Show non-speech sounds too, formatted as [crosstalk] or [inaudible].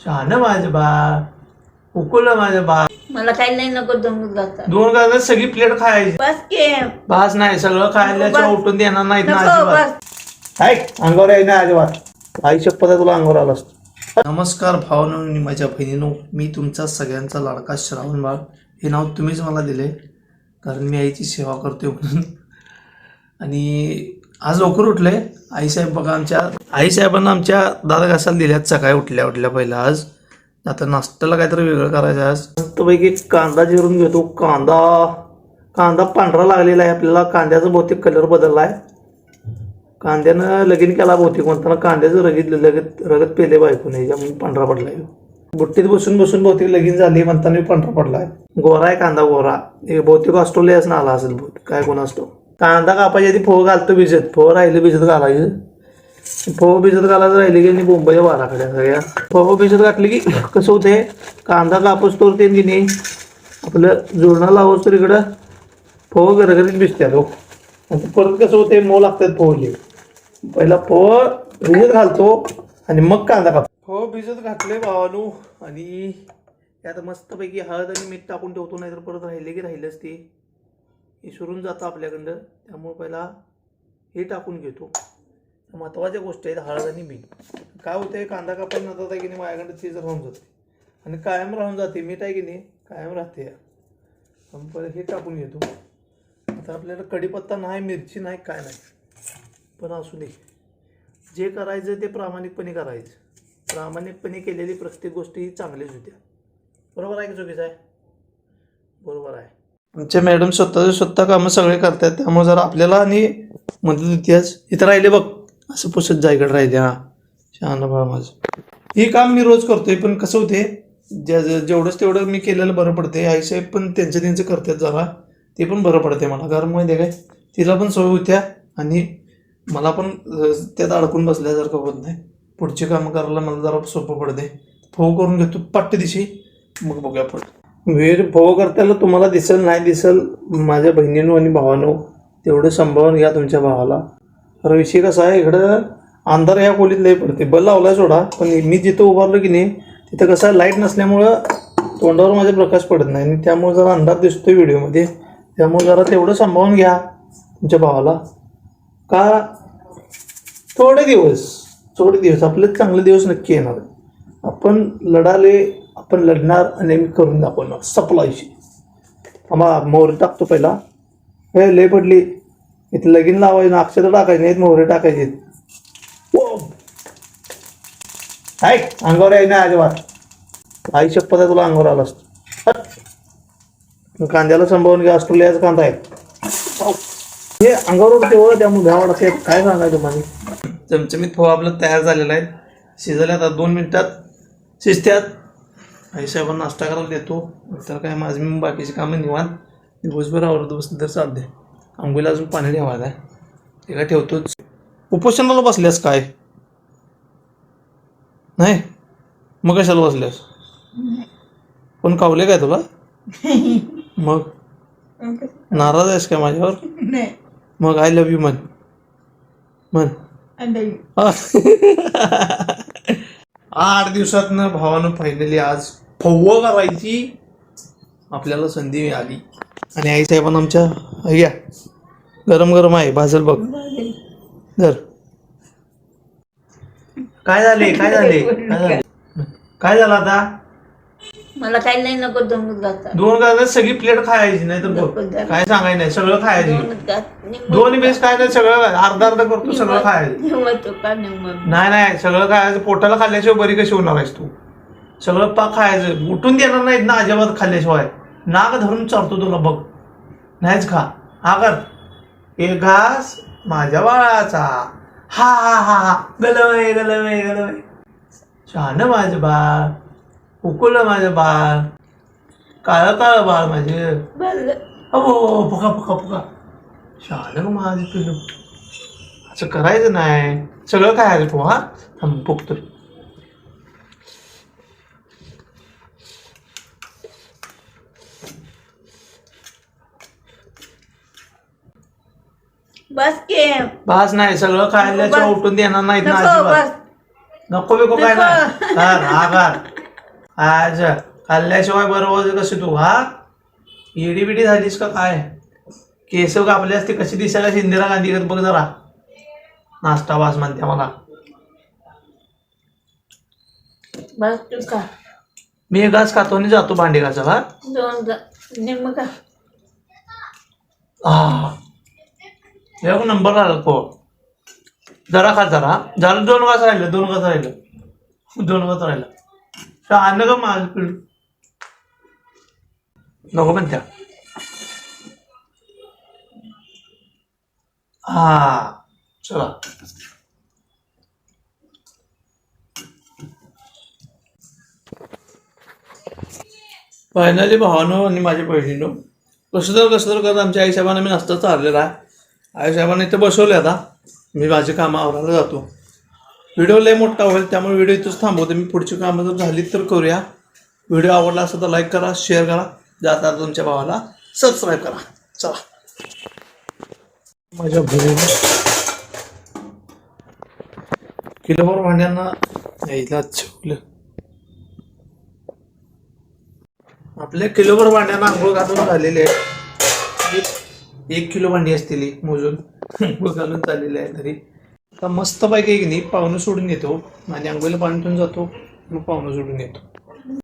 शहाण माझं बाळ उकळलं माझं बाळ मला काही नाही नको दमून जाता. दोन गाजर सगळी प्लेट खायची. बस के. भास नाही सगळं खायला बस. उठून देणार नाहीत ना नको अजिबात. बस. ऐक अंगावर आहे ना अजिबात. आई शपथ आहे तुला अंगावर आला असतो. नमस्कार भावनो आणि माझ्या बहिणीनो मी तुमचा सगळ्यांचा लाडका श्रावण बाळ. हे नाव तुम्हीच मला दिले कारण मी आईची सेवा करतोय म्हणून. आणि आज लवकर उठले. आईसाहेब बघा आमच्या आईसाहेबांना आमच्या दादा घासाला दिल्यात सकाळी उठल्या उठल्या पहिला आज. आता नाश्त्याला काहीतरी वेगळं करायचं आहे आज. मस्तपैकी कांदा जिरून घेतो. कांदा कांदा पांढरा लागलेला आहे. आपल्याला कांद्याचा बहुतेक कलर बदलला आहे. कांद्यानं लगीन केला बहुतेक. म्हणताना कांद्याचं रगीत लगत रगत पेले बायको नाही. म्हणून पांढरा पडलाय बुट्टीत बसून बसून बहुतेक लगीन झाली. म्हणताना पांढरा पांढरा पडलाय गोरा आहे कांदा गोरा. हे बहुतेक ऑस्ट्रेलियाच ना आला असेल बहुतेक. काय कोण असतो? कांदा कापायच्या आधी फोळ घालतो भिजत. फोळ राहिलं भिजत घालायचं. फोळ भिजत घालायचं राहिले की मुंबईच्या वाराकडे सगळ्या. फोळ भिजत घातली की कसं होते कांदा कापूस तोर ते की नाही? आपलं जुळणं लावूस तर इकडं. फोळ गरगरीत भिजत्या हो. आणि परत कसं होते मऊ लागतात पोहले पहिला पोह भिजत घालतो आणि मग कांदा काप हो भिजत घातले भावानू. आणि त्यात मस्तपैकी हळद आणि मीठ टाकून ठेवतो नाहीतर परत राहिले की राहिलंच ते. विसरून जातं आपल्याकडं. त्यामुळे पहिला हे टाकून घेतो. महत्त्वाच्या गोष्टी आहेत हळद आणि मीठ. काय होतंय कांदा कापायला नंतर की नाही माझ्याकडं चीज राहून जाते. आणि कायम राहून जाते मीठ आहे की नाही कायम राहते. आपण पहिलं हे टाकून घेतो. आता आपल्याला कढीपत्ता नाही मिरची नाही काय नाही. पण असू दे. जे करायचं ते प्रामाणिकपणे करायचं. प्रामाणिकपणे केलेली प्रत्येक गोष्ट ही चांगलीच होत्या. बरोबर आहे की चुकीचं आहे? बरोबर आहे. आमच्या मॅडम स्वतःचे स्वतः कामं सगळे करतात त्यामुळे जरा आपल्याला आणि मदत इतिहास इथं राहिले बघ. असं पुसत जायकडे राहिले हां. शहाणा बा माझं. हे काम मी रोज करतोय पण कसं होते ज्या जेवढंच तेवढं मी केलेलं बरं पडते आईसाहेब पण त्यांचं त्यांचं करतात जरा. ते पण बरं पडते मला. कारण माहिती आहे काय तिला पण सवय होत्या आणि मला पण त्यात अडकून बसल्यासारखं होत नाही. पुढची कामं करायला मला जरा सोपं पडते फो करून घेतो पट्ट दिशी मग बघूया पुढे. विहीर फोव करताना तुम्हाला दिसल नाही दिसल माझ्या बहिणीनो आणि भावानो तेवढं सांभाळून घ्या तुमच्या भावाला. तर विषय कसा आहे इकडं अंधार या खोलीत लई पडते बल लावलाय सोडा पण मी जिथं उभारलो की नाही तिथं कसं आहे, लाइट नसल्यामुळं तोंडावर माझा प्रकाश पडत नाही. आणि त्यामुळे जरा अंधार दिसतोय व्हिडिओमध्ये. त्यामुळे जरा तेवढं सांभाळून घ्या तुमच्या भावाला. का? थोडे दिवस थोडे दिवस. आपले चांगले दिवस नक्की येणार. आपण लढाले आपण लढणार आणि मी करून दाखवणार. सप्लायशी आम्हाला मोहरी टाकतो पहिला. हे लय पडली. इथं लगीन लावायची ना अक्षर टाकायची नाहीत मोहरे टाकायची ऐक अंगावर आहे ना अजिबात. आई शप्पत आहे तुला अंगावर आला असतो. कांद्याला संभावून घ्या ऑस्ट्रेलियाचा कांदा आहे. हे अंगावर तेवढं हो, त्यामुळे घ्यावं लागते काय सांगायचं तुम्हाला? चमचमीत फो आपलं तयार झालेला आहे. शिजले आता दोन मिनिटात. शिजत्यात. आई साहेबांना नाश्ता करायला देतो. तर काय माझी मी बाकीची कामं निवांत. दिवसभर आवडत तर चालते आंघोळीला अजून पाणी ठेवायचं आहे. ते काय ठेवतोच. उपोषणाला बसल्यास काय? नाही? मग कशाला बसल्यास? पण कावले काय तुला? मग? नाराज आहेस काय माझ्यावर? मग आय लव्ह यू म्हण. अंदाज [laughs] आठ दिवसातनं भावानं फायनली आज फव्व करायची आपल्याला संधी मिळाली. आणि आई साहेबांना आमच्या घ्या. गरम गरम आहे भाजल बघ. धर. काय झाले? काय झाले? काय झाले? काय झालं आता? मला काही नाही नको दोन गाजर सगळी प्लेट खायची नाही तर बघ. काय सांगायचं नाही सगळं खायची. दोन बेस काय नाही सगळं अर्धा अर्धा करतो सगळं खायचं. का नाही नाही सगळं खायचं. पोटाला खाल्ल्याशिवाय बरी कशी होणार आहेस तू? सगळं पाक खायचं. उठून देणार नाहीत ना अजिबात खाल्ल्याशिवाय. नाक धरून चालतो तुला बघ. नाहीच खा. हा कर एक घास माझ्या बाळाचा. हा हा हा हा. गलवय गलवय गलवय छान माझं बाळ. उकळलं माझं बाळ. काळं काळं बाळ माझे. बरं. हो फुका फुका फुका शान माझं पिल्लू असं करायचं नाही. सगळं खायचं तू हा? थांब फुकतो बस के. बास नाही सगळं खायला बस. उठून देणार नाहीत ना नको अजिबात. बस. नको बिको काय नाही. कर हा कर आज खाल्ल्याशिवाय बरोबर कशी तू हा? इडी बिडी झालीस का काय? केस कापले असते कशी दिसायला इंदिरा गांधी करत बघ जरा. नाश्ता वास म्हणते मला. बस तू का मी एक घास खातो आणि जातो भांडी घासायला दोन निम्म का एक नंबर आला तो. जरा खा जरा. जरा दोन घास राहिलं दोन घास राहिलं. दोन घास राहिलं. आणलं का माझ पिढ पण त्या हा चला. फायनली भावानो आणि माझ्या बहिणीनो कसं तर कसं तर करत आमच्या आईसाहेबांना मी नसता चाललेला आहे आईसाहेबांनी इथं बसवले आता. मी माझी कामं आवरायला जातो. व्हिडिओ लय मोठा होईल त्यामुळे व्हिडिओ इथंच थांबवते. मी पुढची कामं जर झाली तर करूया. व्हिडिओ आवडला असेल तर लाईक करा शेअर करा. जाता तुमच्या भावाला सबस्क्राईब करा. चला. माझ्या बहिणीनं किलोभर भांड्यांना यायला ठेवलं आपल्या किलोभर भांड्यांना आंघोळ घालून झालेले आहेत. एक- किलो भांडी असतील मोजून. [laughs] घालून चाललेले आहे तरी आता मस्त पैकी नाही पाहुणं सोडून येतो आणि अंघोळीला पाणी ठेवून जातो मग पाहुणं सोडून येतो.